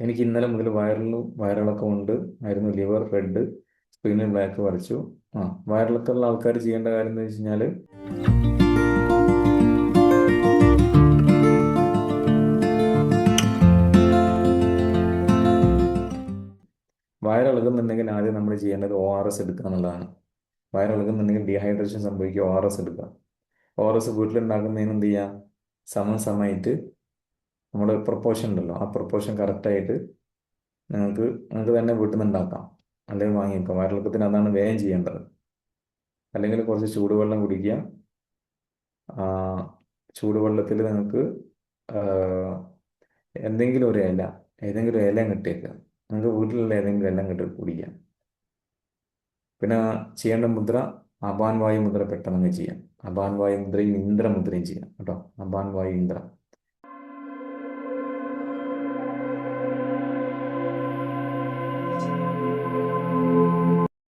എനിക്ക് ഇന്നലെ മുതൽ വയറിലും വയറിളക്കം ഉണ്ട്. ആയിരുന്നു ലിവർ റെഡ് സ്ക്രീനിൽ ബ്ലാക്ക് വരച്ചു. ആ വയറിളക്കമുള്ള ആൾക്കാർ ചെയ്യേണ്ട കാര്യം എന്ന് വെച്ച് കഴിഞ്ഞാൽ വയറിളകുന്നുണ്ടെങ്കിൽ ആദ്യം നമ്മൾ ചെയ്യേണ്ടത് ഒ ആർ എസ് എടുക്കുക എന്നുള്ളതാണ്. വയറിളകുന്നുണ്ടെങ്കിൽ ഡീഹൈഡ്രേഷൻ സംഭവിക്കുക ഒ ആർ എസ് എടുക്കുക. ഒ ആർ എസ് വീട്ടിലുണ്ടാക്കുന്നതിന് എന്ത് ചെയ്യുക സമം സമയത്ത് നമ്മുടെ പ്രൊപ്പോർഷൻ ഉണ്ടല്ലോ. ആ പ്രൊപ്പോർഷൻ കറക്റ്റായിട്ട് നിങ്ങൾക്ക് നിങ്ങൾക്ക് തന്നെ വീട്ടിൽ നിന്ന് ഉണ്ടാക്കാം. അല്ലെങ്കിൽ വാങ്ങിയേക്കാം വയറിളക്കത്തിന് അതാണ് വേഗം ചെയ്യേണ്ടത്. അല്ലെങ്കിൽ കുറച്ച് ചൂടുവെള്ളം കുടിക്കുക. ചൂടുവെള്ളത്തിൽ നിങ്ങൾക്ക് എന്തെങ്കിലും ഒരു ഇല ഏതെങ്കിലും ഒരു ഇല കിട്ടിയേക്കുക നിങ്ങൾക്ക് വീട്ടിലുള്ള ഏതെങ്കിലും എല്ലാം കിട്ടി കുടിക്കാം. പിന്നെ ചെയ്യേണ്ട മുദ്ര അപാൻ വായു മുദ്ര പെട്ടെന്ന് ചെയ്യാം. അപാൻ വായു മുദ്രയും ഇന്ദ്ര മുദ്രയും ചെയ്യാം. കേട്ടോ. അപാൻ വായു ഇന്ദ്ര.